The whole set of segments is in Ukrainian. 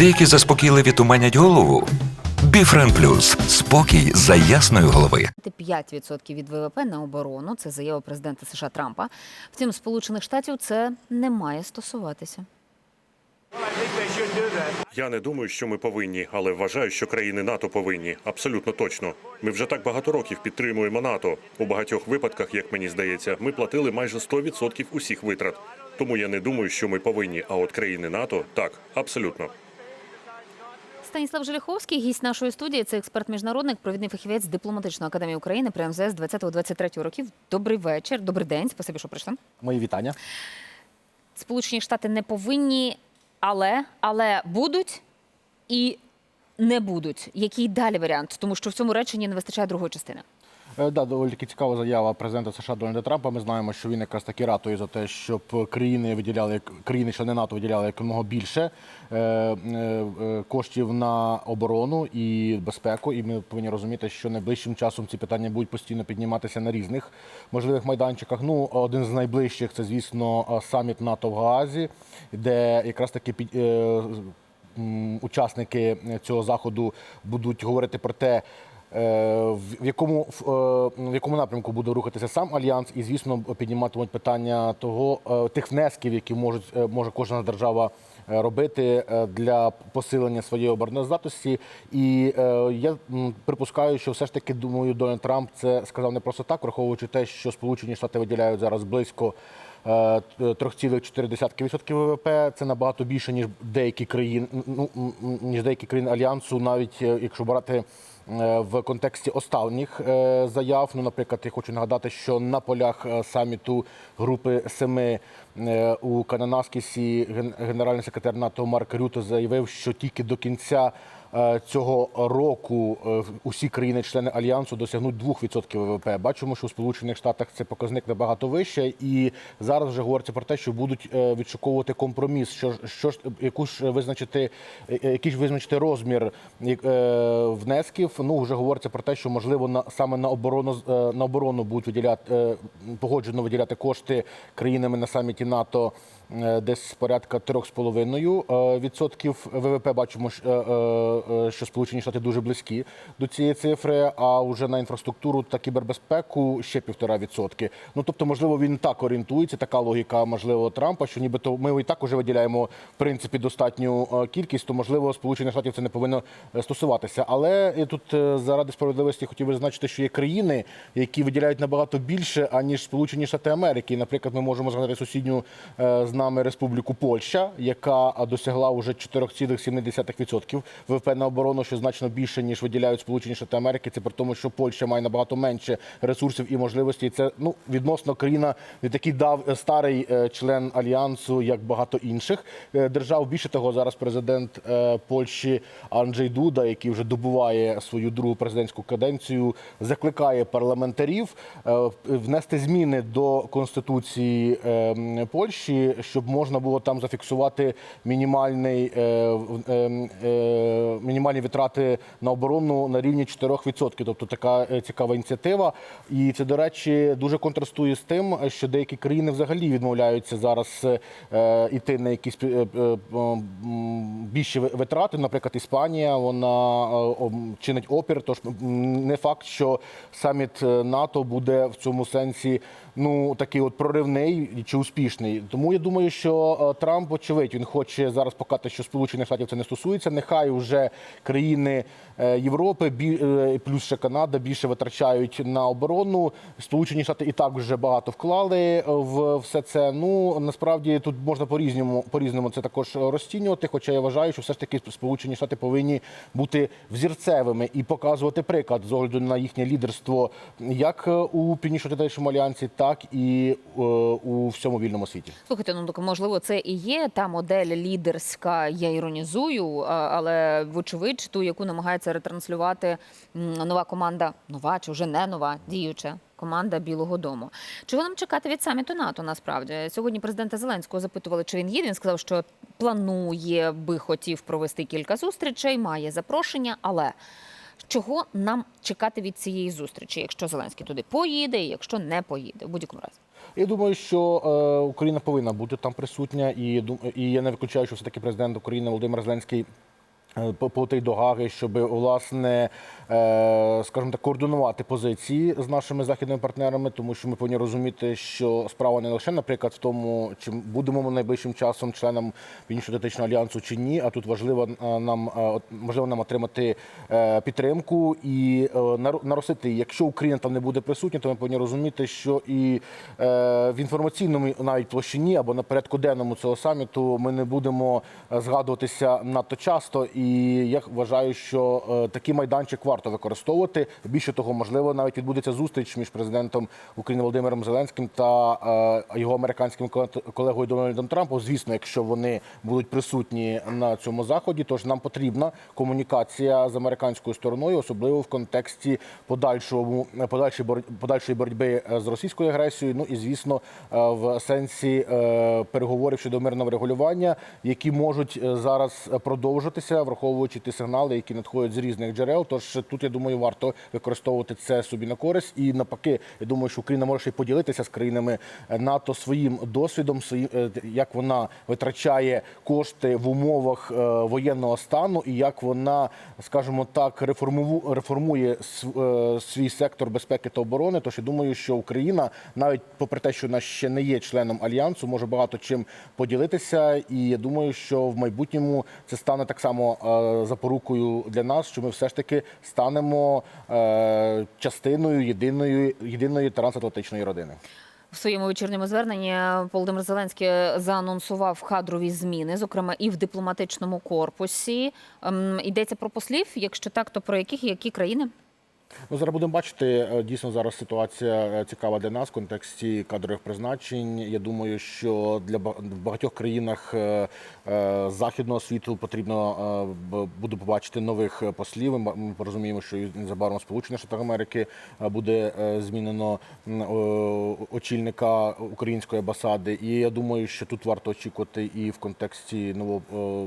Деякі заспокійливі туманять голову. Біфрен Плюс спокій за ясної голови. 5% від ВВП на оборону. Це заява президента США Трампа. Втім, Сполучених Штатів це не має стосуватися. Я не думаю, що ми повинні, але вважаю, що країни НАТО повинні. Абсолютно точно. Ми вже так багато років підтримуємо НАТО. У багатьох випадках, як мені здається, ми платили майже 100% усіх витрат. Тому я не думаю, що ми повинні. А от країни НАТО так, абсолютно. Станіслав Желіховський, гість нашої студії. Це експерт-міжнародник, провідний фахівець дипломатичної академії України при МЗС 20-23 років. Добрий вечір, добрий день. Спасибі, що прийшли. Мої вітання. Сполучені Штати не повинні, але, але будуть і не будуть. Який далі варіант? Тому що в цьому реченні не вистачає другої частини. Е, Да, доволі таки цікава заява президента США Дональда Трампа. Ми знаємо, що він якраз таки ратує за те, щоб країни виділяли країни, не НАТО виділяли якомога більше е, е, коштів на оборону і безпеку. І ми повинні розуміти, що найближчим часом ці питання будуть постійно підніматися на різних можливих майданчиках. Ну, один з найближчих це, звісно, саміт НАТО в Гаазі, де якраз таки під. Учасники цього заходу будуть говорити про те, в якому в, е, якому напрямку буде рухатися сам альянс, і звісно підніматимуть питання того е, тих внесків, які можуть е, може кожна держава е, робити е, для посилення своєї обороноздатності. І е, я припускаю, що все ж таки думаю, Дональд Трамп це сказав не просто так, враховуючи те, що Сполучені Штати виділяють зараз близько. Е, 3,4% ВВП це набагато більше ніж деякі країни, ну ніж деякі країни альянсу, навіть е, якщо брати е, в контексті останніх е, заяв. Ну, наприклад, я хочу нагадати, що на полях е, саміту групи семи е, у Кананаскісі ген- генеральний секретар НАТО Марк Рюто заявив, що тільки до кінця е, цього року е, усі країни-члени альянсу досягнуть 2% ВВП. Бачимо, що у Сполучених Штатах це показник набагато вище, і зараз вже говориться про те, що будуть е, відшуковувати компроміс. Що що ж яку ж визначити, е, е, який ж визначити розмір е, внесків. Ну вже говориться про те, що можливо на саме на оборону е, на оборону будуть виділяти е, погоджено виділяти кошти країнами на саміті НАТО. е, Десь порядка 3,5% е, відсотків ВВП бачимо, що, е, що Сполучені Штати дуже близькі до цієї цифри. А вже на інфраструктуру та кібербезпеку ще півтора відсотки. Ну тобто, можливо, він так орієнтується. Така логіка, можливо, Трампа, що нібито ми і так уже виділяємо в принципі достатню е, кількість, то можливо Сполучених Штатів це не повинно е, стосуватися. Але тут заради справедливості хотів би зазначити, що є країни, які виділяють набагато більше аніж Сполучені Штати Америки. Наприклад, ми можемо згадати сусідню з нами Республіку Польща, яка досягла уже 4,7% ВВП на оборону, що значно більше ніж виділяють Сполучені Штати Америки. Це при тому, що Польща має набагато менше ресурсів і можливостей. Це ну відносно країна не такий дав старий е, член альянсу, як багато інших е, держав. Більше того, зараз президент е, Польщі Анджей Дуда, який вже добуває свою другу президентську каденцію, закликає парламентарів е, внести зміни до конституції е, Польщі, щоб можна було там зафіксувати мінімальний е, е, е, мінімальні витрати на оборону на рівні 4%. Тобто така е, цікава ініціатива. І це, до речі, дуже контрастує з тим, що деякі країни взагалі відмовляються зараз е, іти на якісь е, е, більші витрати. Наприклад, Іспанія вона е, чинить опір. Тож не факт, що саміт е, НАТО буде в цьому сенсі ну такий от проривний чи успішний. Тому я думаю, що е, Трамп, очевидь, він хоче зараз показати, що Сполучених Штатів це не стосується. Нехай вже країни е, Європи, е, плюс ще Канада більше витрачають на оборону. Сполучені Штати і так вже багато вклали в все це. Ну насправді тут можна по різному по різному це також розцінювати. Хоча я вважаю, що все ж таки Сполучені Штати повинні бути взірцевими і показувати приклад з огляду на їхнє лідерство як у північно-атлантичному альянсі, так і е, у всьому вільному світі. Слухайте, ну так можливо, це і є та модель лідерська. Я іронізую, але вочевидь, ту, яку намагається ретранслювати нова команда, нова чи вже не нова, діюча. Команда Білого Дому. Чого нам чекати від саміту НАТО? Насправді сьогодні президента Зеленського запитували, чи він їде. Він сказав, що планує би хотів провести кілька зустрічей, має запрошення. Але чого нам чекати від цієї зустрічі, якщо Зеленський туди поїде, і якщо не поїде, в будь-якому разі? Я думаю, що е, Україна повинна бути там присутня, і і я не виключаю, що все таки президент України Володимир Зеленський плити до Гаги, щоб власне, е, скажімо так, координувати позиції з нашими західними партнерами, тому що ми повинні розуміти, що справа не лише, наприклад, в тому, чи будемо ми найближчим часом членом Північно-Атлантичного альянсу чи ні. А тут важливо е, нам е, можливо нам отримати е, підтримку і е, нар- наростити. Якщо Україна там не буде присутня, то ми повинні розуміти, що і е, в інформаційному навіть площині або на порядку денному цього саміту ми не будемо е, згадуватися надто часто. І я вважаю, що е, такий майданчик варто використовувати. Більше того, можливо, навіть відбудеться зустріч між президентом України Володимиром Зеленським та е, його американським коле- колегою Дональдом Трампом. Звісно, якщо вони будуть присутні на цьому заході, тож нам потрібна комунікація з американською стороною, особливо в контексті подальшого бор- подальшої боротьби е, з російською агресією. Ну і звісно, е, в сенсі е, переговорів щодо мирного регулювання, які можуть е, зараз продовжитися, враховуючи ті сигнали, які надходять з різних джерел. Тож тут я думаю, варто використовувати це собі на користь. І навпаки, я думаю, що Україна може ще й поділитися з країнами НАТО своїм досвідом, своїм е, як вона витрачає кошти в умовах е, воєнного стану, і як вона, скажімо так, реформує е, свій сектор безпеки та оборони. Тож я думаю, що Україна, навіть попри те, що вона ще не є членом альянсу, може багато чим поділитися. І я думаю, що в майбутньому це стане так само запорукою для нас, що ми все ж таки станемо е, частиною єдиної єдиної трансатлантичної родини. В своєму вечірньому зверненні Володимир Зеленський заанонсував кадрові зміни, зокрема і в дипломатичному корпусі. Ем, Йдеться про послів. Якщо так, то про яких і які країни? Ну, зараз будемо бачити. Е, Дійсно, зараз ситуація е, цікава для нас в контексті кадрових призначень. Я думаю, що для багатьох країнах е, західного світу потрібно буде побачити нових послів. Ми порозуміємо, що незабаром Сполучених Штатах Америки буде змінено очільника української амбасади. І я думаю, що тут варто очікувати і в контексті нового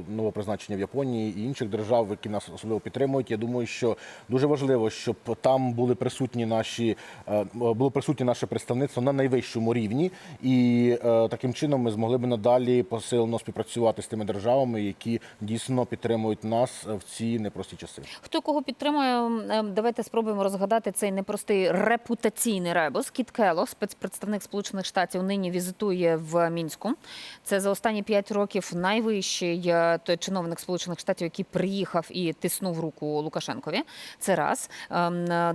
нового призначення в Японії і інших держав, які нас особливо підтримують. Я думаю, що дуже важливо, щоб там були присутні наші е, було присутнє наше представництво на найвищому рівні, і е, таким чином ми змогли б надалі посилено співпрацювати з тими державами, які дійсно підтримують нас в ці непрості часи. Хто кого підтримує? Ем, Давайте спробуємо розгадати цей непростий репутаційний ребус. Кіт Келлог, спецпредставник Сполучених Штатів, нині візитує в Мінську. Це за останні п'ять років найвищий е, той чиновник Сполучених Штатів, який приїхав і тиснув руку Лукашенкові. Це раз.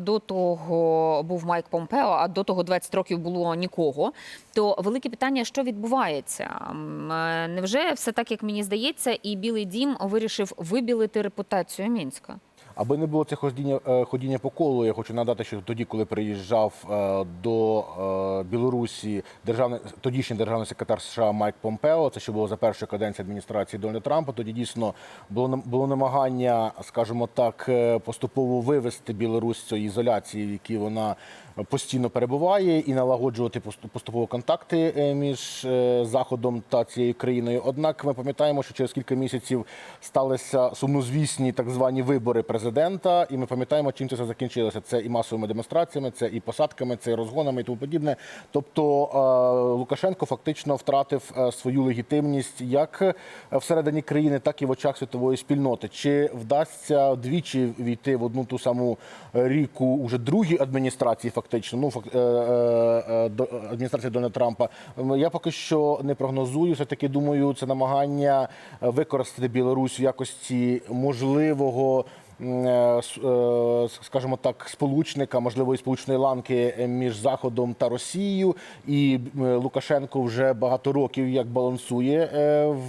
До того був Майк Помпео, а до того 20 років було нікого. То велике питання, що відбувається? Е, Невже все так, як мені здається, і Білий Дім вирішив вибілити репутацію Мінська? Аби не було це ходіння, е, ходіння по колу, я хочу надати, що тоді, коли приїжджав е, до е, Білорусі державний тодішній державний секретар США Майк Помпео, це ще було за першої каденції адміністрації Дональда Трампа. Тоді дійсно було було намагання, скажімо так, поступово вивести Білорусь з цієї ізоляції, в якій вона постійно перебуває, і налагоджувати поступ- поступово контакти е, між е, заходом та цією країною. Однак ми пам'ятаємо, що через кілька місяців сталися сумнозвісні так звані вибори президента, і ми пам'ятаємо, чим це все закінчилося. Це і масовими демонстраціями, це і посадками, це і розгонами і тому подібне. Тобто е, Лукашенко фактично втратив свою легітимність як всередині країни, так і в очах світової спільноти. Чи вдасться двічі війти в одну ту саму ріку уже другій адміністрації, фактично, ну факт е, е, е, адміністрації Дональда Трампа? Я поки що не прогнозую. Все таки думаю, це намагання використати Білорусь в якості можливого. Е, е, скажімо так, сполучника, можливо, і сполучної ланки між Заходом та Росією. І е, Лукашенко вже багато років як балансує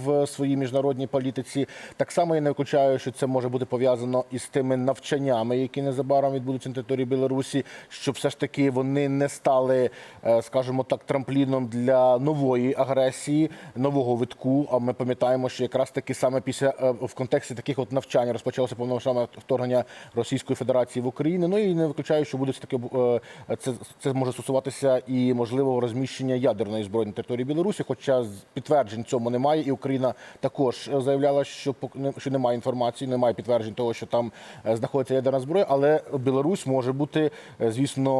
в своїй міжнародній політиці. Так само я не виключаю, що це може бути пов'язано із тими навчаннями, які незабаром відбудуться на території Білорусі, щоб все ж таки вони не стали, скажімо так, трампліном для нової агресії, нового витку. А ми пам'ятаємо, що якраз таки саме після в контексті таких от навчань розпочалося повномасштабне вторгнення Російської Федерації в Україну. Ну і не виключаю, що буде таке це, це може стосуватися і можливого розміщення ядерної зброї на території Білорусі. Хоча підтверджень цьому немає, і Україна також е, заявляла, що що немає інформації, немає підтверджень того, що там е, знаходиться ядерна зброя. Але Білорусь може бути, е, звісно,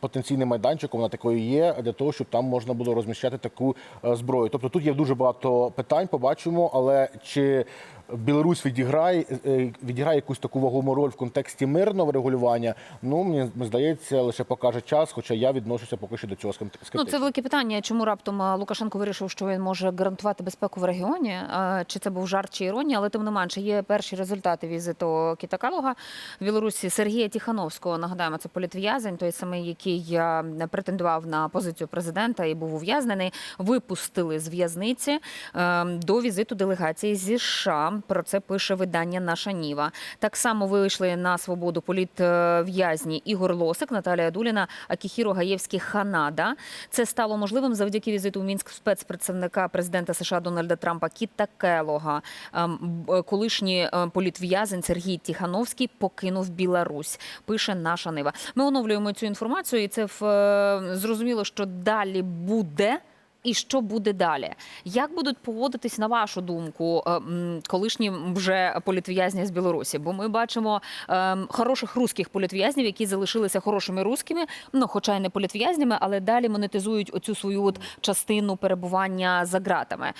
потенційним майданчиком вона такою є для того, щоб там можна було розміщати таку зброю. Тобто тут є дуже багато питань, побачимо, але чи Білорусь відіграє, е, відіграє якусь таку вагому роль в контексті мирного регулювання. Ну мені здається, лише покаже час, хоча я відношуся поки що до цього скепти- скептично. Ну, це велике питання. Чому раптом Лукашенко вирішив, що він може гарантувати безпеку в регіоні? Чи це був жарт чи іронія? Але тим не менше є перші результати візиту Кіта Калуга в Білорусі Сергія Тіхановського. Нагадаємо, це політв'язень, той самий, який претендував на позицію президента і був ув'язнений. Випустили з в'язниці е, до візиту делегації зі США. Про це пише видання Наша Ніва. Так само вийшли на свободу політв'язні Ігор Лосик, Наталія Дуліна, Акіхіро Гаєвський Ханада. Це стало можливим завдяки візиту в Мінськ спецпредставника президента США Дональда Трампа Кіта Келога. Ем, Колишній е, політв'язень Сергій Тіхановський покинув Білорусь. Пише наша Нива. Ми оновлюємо цю інформацію, і це в е, зрозуміло, що далі буде. І що буде далі? Як будуть поводитись, на вашу думку, е, колишні вже політв'язні з Білорусі? Бо ми бачимо ем, хороших русських політв'язнів, які залишилися хорошими русскими, ну хоча й не політв'язнями, але далі монетизують оцю свою от частину перебування за ґратами.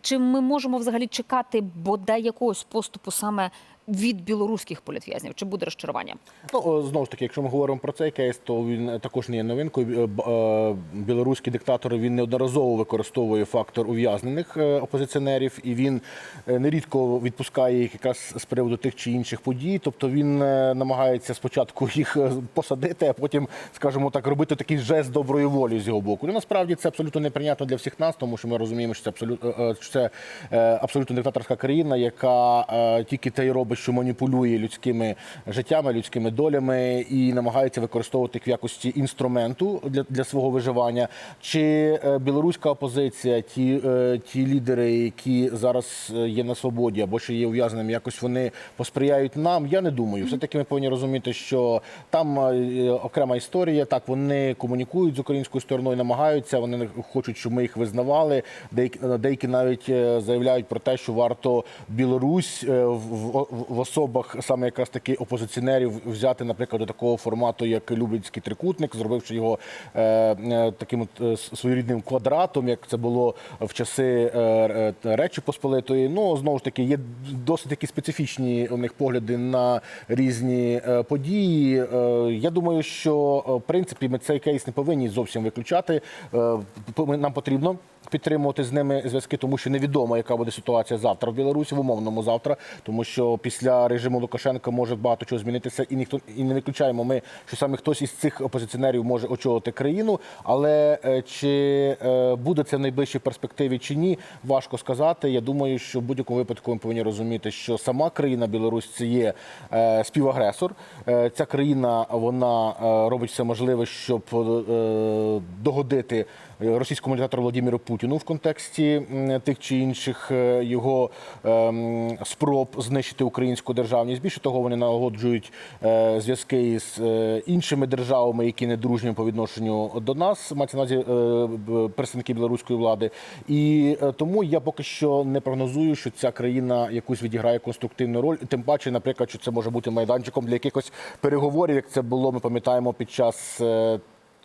Чи ми можемо взагалі чекати бодай якогось поступу саме від білоруських політв'язнів? Чи буде розчарування? Ну, знову ж таки, якщо ми говоримо про цей кейс, то він також не є новинкою. Е, е, Білоруський диктатор він неодноразово використовує фактор ув'язнених е, опозиціонерів, і він нерідко відпускає їх якраз з приводу тих чи інших подій. Тобто він намагається спочатку їх посадити, а потім, скажімо так, робити такий жест доброї волі з його боку. Ну насправді це абсолютно неприйнятно для всіх нас, тому що ми розуміємо, що це абсолютно що це абсолютно диктаторська країна, яка тільки те й робить, що маніпулює людськими життями, людськими долями і намагається використовувати їх в якості інструменту для, для свого виживання. Чи е, білоруська опозиція, ті, е, ті лідери, які зараз е, є на свободі або ще є ув'язненими, якось вони посприяють нам? Я не думаю. Все таки ми повинні розуміти, що там окрема історія. Так вони комунікують з українською стороною, намагаються. Вони не хочуть, щоб ми їх визнавали. Деякі деякі навіть заявляють про те, що варто Білорусь в, в, в особах саме якраз таки опозиціонерів взяти, наприклад, до такого формату, як Люблінський трикутник, зробивши його е, е, таким е, своєрідним квадратом, як це було в часи Речі Посполитої. Ну знову ж таки, є досить такі специфічні у них погляди на різні події. Я думаю, що в принципі ми цей кейс не повинні зовсім виключати. Нам потрібно підтримувати з ними зв'язки, тому що невідомо, яка буде ситуація завтра в Білорусі, в умовному завтра, тому що після режиму Лукашенка може багато чого змінитися, і ніхто і не виключаємо ми, що саме хтось із цих опозиціонерів може очолити країну. Але е, чи е, буде це в найближчій перспективі чи ні, важко сказати. Я думаю, що в будь-якому випадку ми повинні розуміти, що сама країна Білорусь це є е, співагресор. Ця країна вона робить все можливе, щоб догодити російському диктатору Володимиру Путіну в контексті тих чи інших е, його ем, спроб знищити українську державність. Більше того, вони налагоджують е, зв'язки з е, іншими державами, які не дружні по відношенню до нас, мається на увазі представники білоруської влади. І тому я поки що не прогнозую, що ця країна якусь відіграє конструктивну роль. Тим паче, наприклад, що це може бути майданчиком для якихось переговорів, як це було, ми пам'ятаємо під час.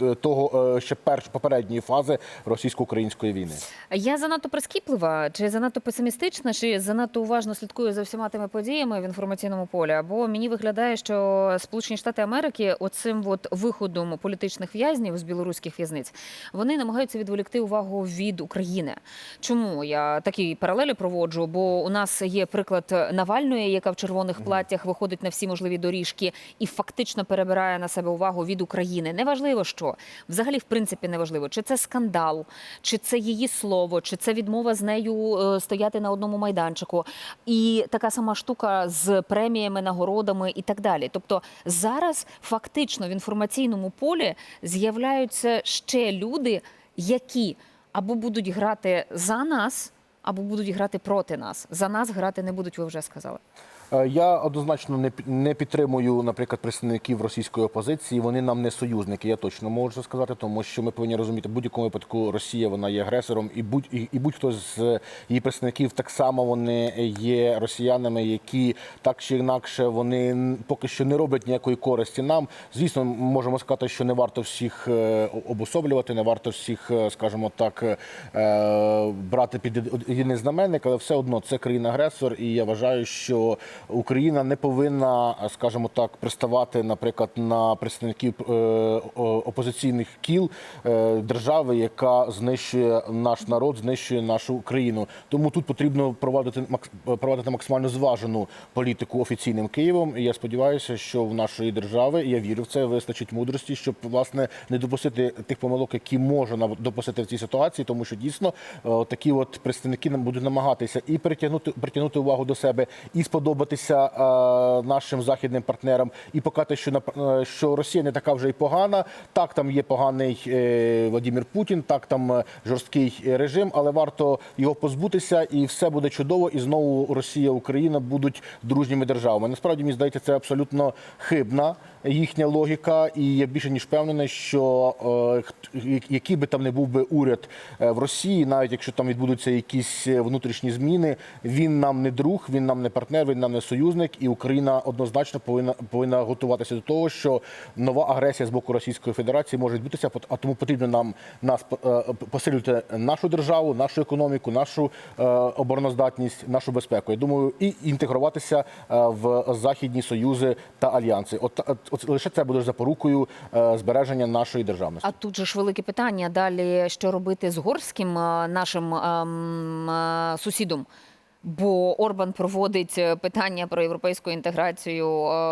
Е, Того е, ще перш попередньої фази російсько-української війни. Я занадто прискіплива, чи занадто песимістична, чи занадто уважно слідкую за всіма тими подіями в інформаційному полі. Або мені виглядає, що Сполучені Штати Америки оцим от виходом політичних в'язнів з білоруських в'язниць вони намагаються відволікти увагу від України. Чому я такі паралелі проводжу? Бо у нас є приклад Навальної, яка в червоних платтях виходить на всі можливі доріжки і фактично перебирає на себе увагу від України. Неважливо, що взагалі в принципі неважливо, чи це скандал, чи це її слово, чи це відмова з нею е, стояти на одному майданчику. І така сама штука з преміями, нагородами і так далі. Тобто зараз фактично в інформаційному полі з'являються ще люди, які або будуть грати за нас, або будуть грати проти нас. За нас грати не будуть, ви вже сказали. Е, Я однозначно не підтримую, наприклад, представників російської опозиції. Вони нам не союзники. Я точно можу сказати, тому що ми повинні розуміти, в будь-якому випадку Росія вона є агресором, і будь і, і будь-хто з її представників так само вони є росіянами, які так чи інакше вони поки що не роблять ніякої користі нам. Звісно, можемо сказати, що не варто всіх е, обособлювати, не варто всіх, е, скажімо так, е, брати під єдиний знаменник, але все одно це країна-агресор, і я вважаю, що Україна не повинна, скажімо так, приставати, наприклад, на представників е, опозиційних кіл е, держави, яка знищує наш народ, знищує нашу країну. Тому тут потрібно проводити проводити максимально зважену політику офіційним Києвом. І я сподіваюся, що в нашої держави я вірю в це, вистачить мудрості, щоб власне не допустити тих помилок, які можна допустити в цій ситуації, тому що дійсно е, такі от представники нам будуть намагатися і притягнути притягнути увагу до себе, і сподобатися е, нашим західним партнерам, і показати, що на е, що Росія не така вже й погана. Так, там є поганий е, Владимир Путін, так там жорсткий режим, але варто його позбутися, і все буде чудово. І знову Росія, Україна будуть дружніми державами. Насправді мені здається, це абсолютно хибна їхня логіка, і я більше ніж впевнений, що е, який би там не був би уряд е, в Росії, навіть якщо там відбудуться якісь е, внутрішні зміни, він нам не друг, він нам не партнер, він нам не союзник, і Україна однозначно повинна повинна готуватися до того, що нова агресія з боку Російської Федерації може відбутися, а тому потрібно нам нас посилювати нашу державу, нашу економіку, нашу обороноздатність, нашу безпеку. Я думаю, і інтегруватися в західні союзи та альянси. От, от, лише це буде запорукою е, збереження нашої державності. А тут же ж велике питання далі, що робити з горським е, нашим ем, е, сусідом. Бо Орбан проводить питання про європейську інтеграцію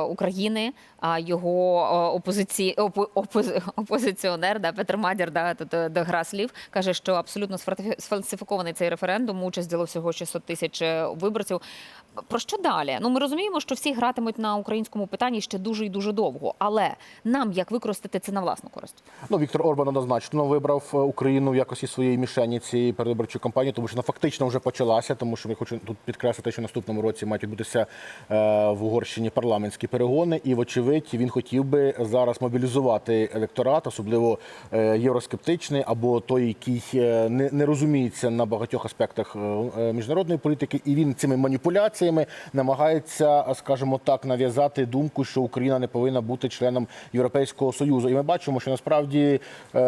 України, а його опозиці... опо- опози- опозиціонер да, Петр Мадір да, тут до гра слів каже, що абсолютно сфальсифі- сфальсифікований цей референдум. Участь взяло всього 600 тисяч виборців. Про що далі? Ну ми розуміємо, що всі гратимуть на українському питанні ще дуже і дуже довго. Але нам як використати це на власну користь? Ну, Віктор Орбан однозначно вибрав е, Україну в якості своєї мішені цієї передвиборчої кампанії, тому що вона фактично вже почалася. Тому що ми хочу тут підкреслити, що наступному році мають відбутися е, в Угорщині парламентські перегони, і вочевидь він хотів би зараз мобілізувати електорат, особливо е, євроскептичний або той, який не, не розуміється на багатьох аспектах міжнародної політики, і він цими маніпуляціями намагається, скажімо так, нав'язати думку, що Україна не повинна бути членом Європейського союзу. І ми бачимо, що насправді е,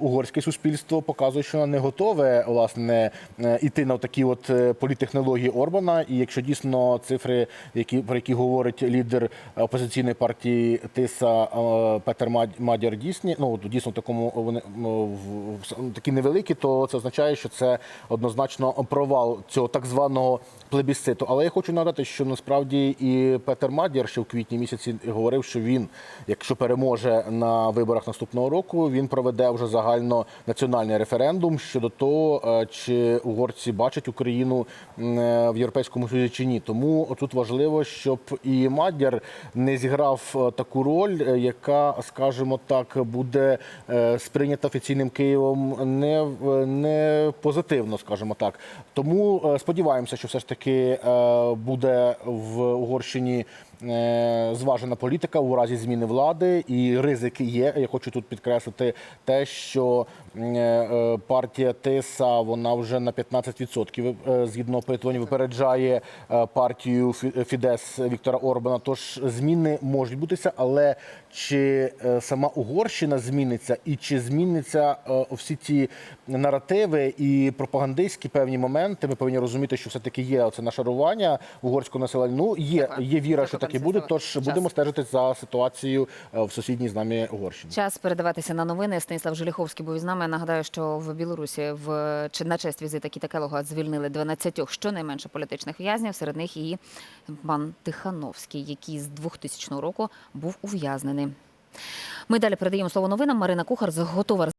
угорське суспільство показує, що не готове власне е, іти на такі от е, політтехнології Орбана. І якщо дійсно цифри, які про які говорить лідер опозиційної партії Тиса Петер Мад- Мадяр, дійсні, ну дійсно в такому вони ну, такі невеликі, то це означає, що це однозначно провал цього так званого плебісциту. Але я хочу нагадати, що насправді і Петер Мадяр ще в квітні місяці говорив, що він, якщо переможе на виборах наступного року, він проведе вже загально національний референдум щодо того, е, чи угорці бачать Україну е, в Європейському Союзі чи ні. Тому тут важливо, щоб і Мадяр не зіграв е, таку роль, яка, скажімо так, буде сприйнята офіційним Києвом не, не позитивно, скажімо так. Тому сподіваємося, що все ж таки буде в Угорщині е, зважена політика у разі зміни влади, і ризики є. Я хочу тут підкреслити те, що партія Тиса вона вже на 15% е, згідно опитувань випереджає е, партію Фідес Віктора Орбана. Тож зміни можуть бутися, але чи е, сама Угорщина зміниться, і чи зміниться е, всі ті наративи і пропагандистські певні моменти? Ми повинні розуміти, що все таки є це нашарування угорського населення. Ну є, є віра, що пане так і буде. Тож Час. будемо стежити за ситуацією е, в сусідній з нами Угорщині. Час передаватися на новини. Станіслав Желіховський був із нами. Нагадаю, що в Білорусі в чи на честь візита Кітакелого звільнили 12 щонайменше політичних в'язнів. Серед них і пан Тихановський, який з 2000 року був ув'язнений. Ми далі передаємо слово новинам. Марина Кухар готова